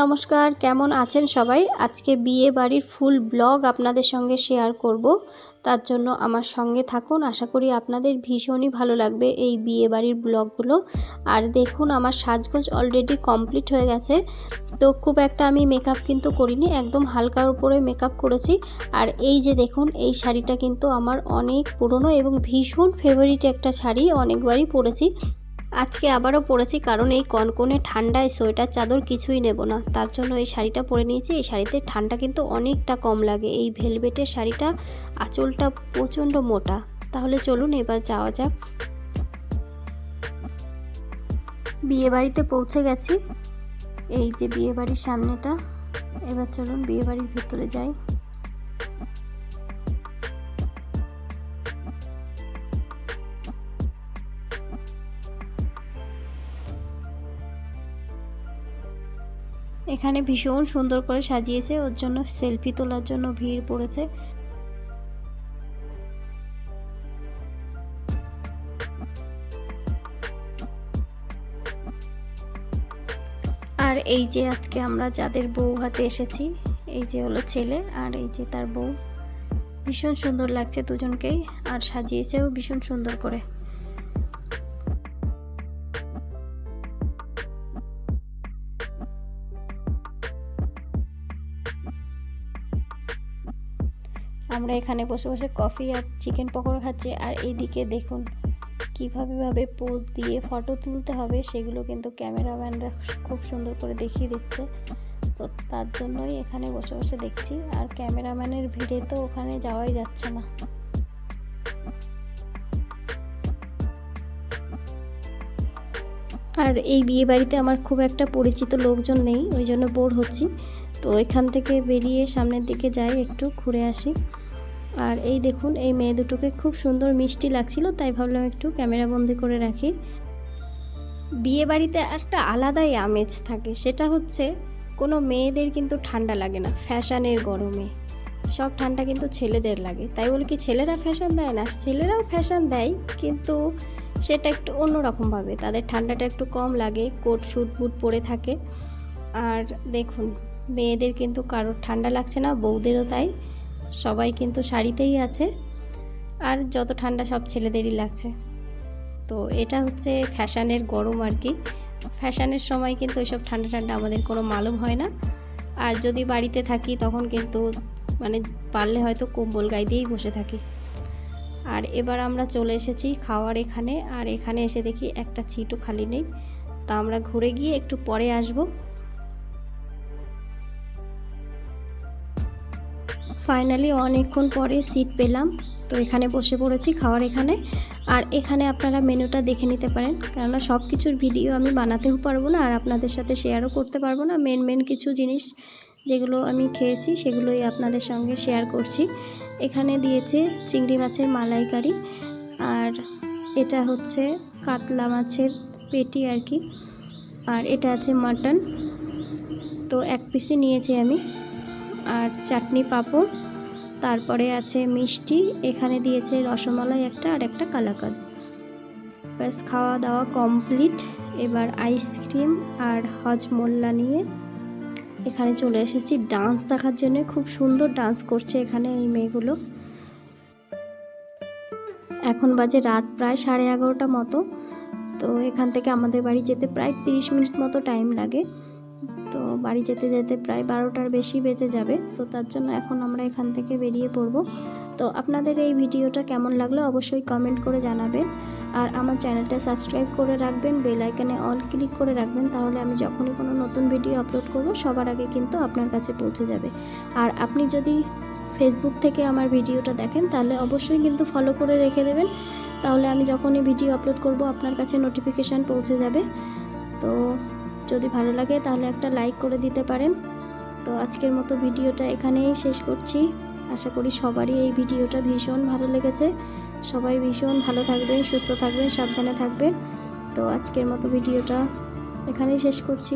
নমস্কার, কেমন আছেন সবাই? আজকে বিয়ে বাড়ির ফুল ব্লগ আপনাদের সঙ্গে শেয়ার করব। তার জন্য আমার সঙ্গে থাকুন, আশা করি আপনাদের ভীষণই ভালো লাগবে এই বিয়ে বাড়ির ব্লগগুলো। আর দেখুন, আমার সাজগোজ অলরেডি কমপ্লিট হয়ে গেছে। তো খুব একটা আমি মেকআপ কিন্তু করিনি, একদম হালকার উপরে মেকআপ করেছি। আর এই যে দেখুন, এই শাড়িটা কিন্তু আমার অনেক পুরনো এবং ভীষণ ফেভারিট একটা শাড়ি, অনেকবারই পরেছি। আজকে আবারও পরেছি কারণ এই কনকনে ঠান্ডায় সোয়েটার চাদর কিছুই নেব না। তার জন্য এই শাড়িটা পরে নিয়েছি। এই শাড়িতে ঠান্ডা কিন্তু অনেকটা কম লাগে। এই ভেলভেটের শাড়িটা আঁচলটা প্রচণ্ড মোটা। তাহলে চলুন এবার যাওয়া যাক। বিয়েবাড়িতে পৌঁছে গেছি। এই যে বিয়েবাড়ির সামনেটা। এবার চলুন বিয়ে বাড়ির ভিতরে যাই। এখানে ভীষণ সুন্দর করে সাজিয়েছে, ওর জন্য সেলফি তোলার জন্য ভিড় পড়েছে। আর এই যে আজকে আমরা যাদের বউ হাতে এসেছি, এই যে হলো ছেলে আর এই যে তার বউ। ভীষণ সুন্দর লাগছে দুজনকেই, আর সাজিয়েছেও ভীষণ সুন্দর করে। আমরা এখানে বসে বসে কফি আর চিকেন পকোড়া খাচ্ছি। আর এইদিকে দেখুন কীভাবে ভাবে পোজ দিয়ে ফটো তুলতে হবে, সেগুলো কিন্তু ক্যামেরাম্যানরা খুব সুন্দর করে দেখিয়ে দিচ্ছে। তো তার জন্যই এখানে বসে বসে দেখছি। আর ক্যামেরাম্যানের ভিড়ে তো ওখানে যাওয়াই যাচ্ছে না। আর এই বিয়ে বাড়িতে আমার খুব একটা পরিচিত লোকজন নেই, ওই জন্য বোর হচ্ছি। তো এখান থেকে বেরিয়ে সামনের দিকে যাই, একটু ঘুরে আসি। আর এই দেখুন, এই মেয়ে দুটোকে খুব সুন্দর মিষ্টি লাগছিল, তাই ভাবলাম একটু ক্যামেরা বন্দি করে রাখি। বিয়ে বাড়িতে একটা আলাদাই আমেজ থাকে, সেটা হচ্ছে কোনো মেয়েদের কিন্তু ঠান্ডা লাগে না, ফ্যাশনের গরমে। সব ঠান্ডা কিন্তু ছেলেদের লাগে। তাই বলে কি ছেলেরা ফ্যাশন দেয় না? ছেলেরাও ফ্যাশন দেয়, কিন্তু সেটা একটু অন্যরকমভাবে। তাদের ঠান্ডাটা একটু কম লাগে, কোট শুট বুট পরে থাকে। আর দেখুন মেয়েদের কিন্তু কারোর ঠান্ডা লাগছে না, বউদেরও তাই। সবাই কিন্তু শাড়িতেই আছে। আর যত ঠান্ডা সব ছেলেদেরই লাগছে। তো এটা হচ্ছে ফ্যাশানের গরম আর কি। ফ্যাশানের সময় কিন্তু ওইসব ঠান্ডা ঠান্ডা আমাদের কোনো মালুম হয় না। আর যদি বাড়িতে থাকি তখন কিন্তু মানে পারলে হয়তো কম্বল গায়ে দিয়েই বসে থাকি। আর এবার আমরা চলে এসেছি খাওয়ার এখানে। আর এখানে এসে দেখি একটা সিটও খালি নেই। তা আমরা ঘুরে গিয়ে একটু পরে আসব। ফাইনালি অনেকক্ষণ পরে সিট পেলাম। তো এখানে বসে পড়েছি খাওয়ার এখানে। আর এখানে আপনারা মেনুটা দেখে নিতে পারেন। কেননা সব কিছুর ভিডিও আমি বানাতেও পারব না আর আপনাদের সাথে শেয়ারও করতে পারব না। মেন মেন কিছু জিনিস যেগুলো আমি খেয়েছি সেগুলোই আপনাদের সঙ্গে শেয়ার করছি। এখানে দিয়েছে চিংড়ি মাছের মালাইকারি। আর এটা হচ্ছে কাতলা মাছের পেটি আর কি। আর এটা আছে মাটন। তো এক পিসে নিয়েছি আমি। আর চাটনি পাঁপড়, তারপরে আছে মিষ্টি, এখানে দিয়েছে রসমালাই একটা আর একটা কালাকাদ। ব্যাস খাওয়া দাওয়া কমপ্লিট। এবার আইসক্রিম আর হজমোল্লা নিয়ে এখানে চলে এসেছি ডান্স দেখার জন্য। খুব সুন্দর ডান্স করছে এখানে এই মেয়েগুলো। এখন বাজে রাত প্রায় সাড়ে এগারোটা মতো। তো এখান থেকে আমাদের বাড়ি যেতে প্রায় তিরিশ মিনিট মতো টাইম লাগে। বাড়ি যেতে যেতে প্রায় বারোটার বেশি বেজে যাবে। তো তার জন্য এখন আমরা এখান থেকে বেরিয়ে পড়ব। তো আপনাদের এই ভিডিওটা কেমন লাগল অবশ্যই কমেন্ট করে জানাবেন। আর আমার চ্যানেলটা সাবস্ক্রাইব করে রাখবেন বেল আইকনে অল ক্লিক করে রাখবেন, তাহলে আমি যখনই কোনো নতুন ভিডিও আপলোড করব, সবার আগে কিন্তু আপনার কাছে পৌঁছে যাবে। আর আপনি যদি ফেসবুক থেকে আমার ভিডিওটা দেখেন, তাহলে অবশ্যই কিন্তু ফলো করে রেখে দেবেন। তাহলে আমি যখনই ভিডিও আপলোড করব, আপনার কাছে নোটিফিকেশান পৌঁছে যাবে। তো যদি ভালো লাগে তাহলে একটা লাইক করে দিতে পারেন। তো আজকের মতো ভিডিওটা এখানেই শেষ করছি। আশা করি সবারই এই ভিডিওটা ভীষণ ভালো লেগেছে। সবাই ভীষণ ভালো থাকবেন, সুস্থ থাকবেন, সাবধানে থাকবেন। তো আজকের মতো ভিডিওটা এখানেই শেষ করছি।